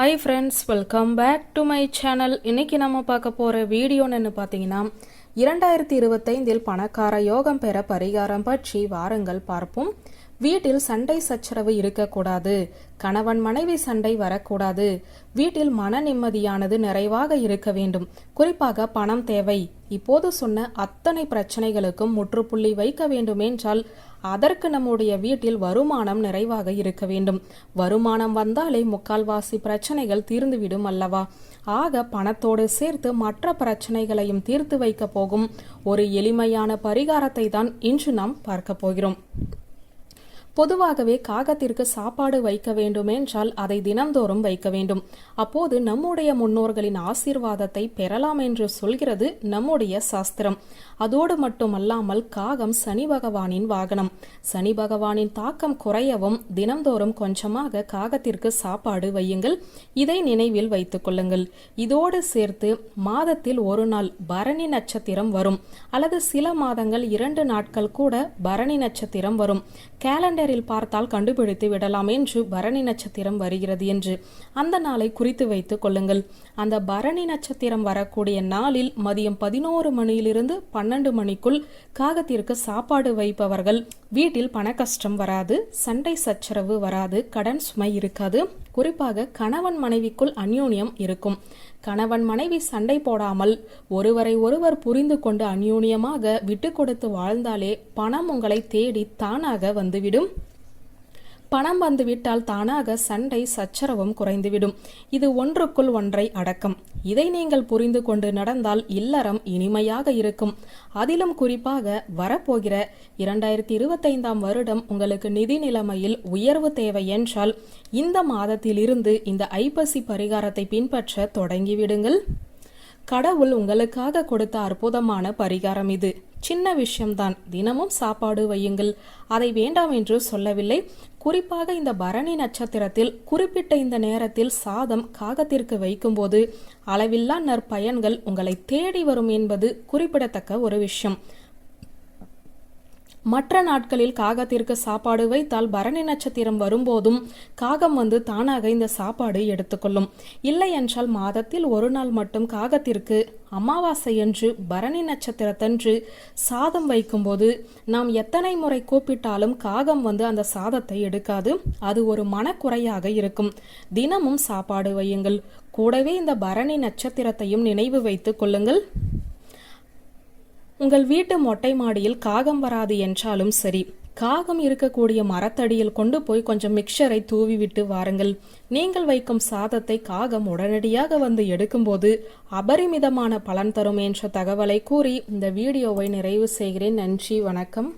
Hi friends welcome back to my channel இன்னைக்கு நம்ம பார்க்க போகிற வீடியோன்னு பார்த்தீங்கன்னா இரண்டாயிரத்தி இருபத்தைந்தில் பணக்கார யோகம் பெற பரிகாரம் பற்றி வாருங்கள் பார்ப்போம். வீட்டில் சண்டை சச்சரவு இருக்கக்கூடாது. கணவன் மனைவி சண்டை வரக்கூடாது. வீட்டில் மன நிம்மதியானது நிறைவாக இருக்க வேண்டும். குறிப்பாக பணம் தேவை. இப்போது சொன்ன அத்தனை பிரச்சனைகளுக்கும் முற்றுப்புள்ளி வைக்க வேண்டுமென்றால் அதற்கு நம்முடைய வீட்டில் வருமானம் நிறைவாக இருக்க வேண்டும். வருமானம் வந்தாலே முக்கால்வாசி பிரச்சனைகள் தீர்ந்துவிடும் அல்லவா? ஆக பணத்தோடு சேர்த்து மற்ற பிரச்சனைகளையும் தீர்த்து வைக்க போகும் ஒரு எளிமையான பரிகாரத்தை தான் இன்று நாம் பார்க்க போகிறோம். பொதுவாகவே காகத்திற்கு சாப்பாடு வைக்க வேண்டுமென்றால் அதை தினந்தோறும் வைக்க வேண்டும். அப்போது நம்முடைய முன்னோர்களின் ஆசீர்வாதத்தை பெறலாம் என்று சொல்கிறது நம்முடைய சாஸ்திரம். அதோடு மட்டுமல்லாமல் காகம் சனி பகவானின் வாகனம். சனி பகவானின் தாக்கம் குறையவும் தினந்தோறும் கொஞ்சமாக காகத்திற்கு சாப்பாடு வையுங்கள். இதை நினைவில் வைத்துக் கொள்ளுங்கள். இதோடு சேர்த்து மாதத்தில் ஒரு நாள் பரணி நட்சத்திரம் வரும். அல்லது சில மாதங்கள் இரண்டு நாட்கள் கூட பரணி நட்சத்திரம் வரும். கேலண்டர் நேரில் பார்த்தால் கண்டுபிடித்து விடலாம் என்று பரணி நட்சத்திரம் வருகிறது என்று. அந்த நாளை குறித்து வைத்துக் கொள்ளுங்கள். அந்த பரணி நட்சத்திரம் வரக்கூடிய நாளில் மதியம் பதினோரு மணியிலிருந்து பன்னெண்டு மணிக்குள் காகத்திற்கு சாப்பாடு வைப்பவர்கள் வீட்டில் பண கஷ்டம் வராது சண்டை சச்சரவு வராது கடன் சுமை இருக்காது. குறிப்பாக கணவன் மனைவிக்குள் அந்யோன்யம் இருக்கும். கணவன் மனைவி சண்டை போடாமல் ஒருவரை ஒருவர் புரிந்து கொண்டு அந்யோன்யமாக விட்டு கொடுத்து வாழ்ந்தாலே பணம் உங்களை தேடி தானாக வந்துவிடும். பணம் வந்துவிட்டால் தானாக சண்டை சச்சரவும் குறைந்துவிடும். இது ஒன்றுக்குள் ஒன்றை அடக்கம். இதை நீங்கள் புரிந்து கொண்டு நடந்தால் இல்லறம் இனிமையாக இருக்கும். அதிலும் குறிப்பாக வரப்போகிற இரண்டாயிரத்தி இருபத்தைந்தாம் வருடம் உங்களுக்கு நிதி நிலைமையில் உயர்வு தேவை என்றால் இந்த மாதத்திலிருந்து இந்த ஐப்பசி பரிகாரத்தை பின்பற்ற தொடங்கிவிடுங்கள். கடவுள் உங்களுக்காக கொடுத்த அற்புதமான பரிகாரம் இது. சின்ன விஷயம்தான். தினமும் சாப்பாடு வையுங்கள். அதை வேண்டாம் என்று சொல்லவில்லை. குறிப்பாக இந்த பரணி நட்சத்திரத்தில் குறிப்பிட்ட இந்த நேரத்தில் சாதம் காகத்திற்கு வைக்கும்போது அளவில்லா நற்பயன்கள் உங்களை தேடி வரும் என்பது குறிப்பிடத்தக்க ஒரு விஷயம். மற்ற நாட்களில் காகத்திற்கு சாப்பாடு வைத்தால் பரணி நட்சத்திரம் வரும்போதும் காகம் வந்து தானாக இந்த சாப்பாடு எடுத்துக்கொள்ளும். இல்லை என்றால் மாதத்தில் ஒரு நாள் மட்டும் காகத்திற்கு அமாவாசை என்று பரணி நட்சத்திரத்தன்று சாதம் வைக்கும்போது நாம் எத்தனை முறை கூப்பிட்டாலும் காகம் வந்து அந்த சாதத்தை எடுக்காது. அது ஒரு மனக்குறையாக இருக்கும். தினமும் சாப்பாடு வையுங்கள். கூடவே இந்த பரணி நட்சத்திரத்தையும் நினைவு வைத்துக் கொள்ளுங்கள். உங்கள் வீட்டு மொட்டை மாடியில் காகம் வராது என்றாலும் சரி. காகம் இருக்கக்கூடிய மரத்தடியில் கொண்டு போய் கொஞ்சம் மிக்சரை தூவி விட்டு வாருங்கள். நீங்கள் வைக்கும் சாதத்தை காகம் உடனடியாக வந்து எடுக்கும்போது அபரிமிதமான பலன் தரும் என்ற தகவலை கூறி இந்த வீடியோவை நிறைவு செய்கிறேன். நன்றி வணக்கம்.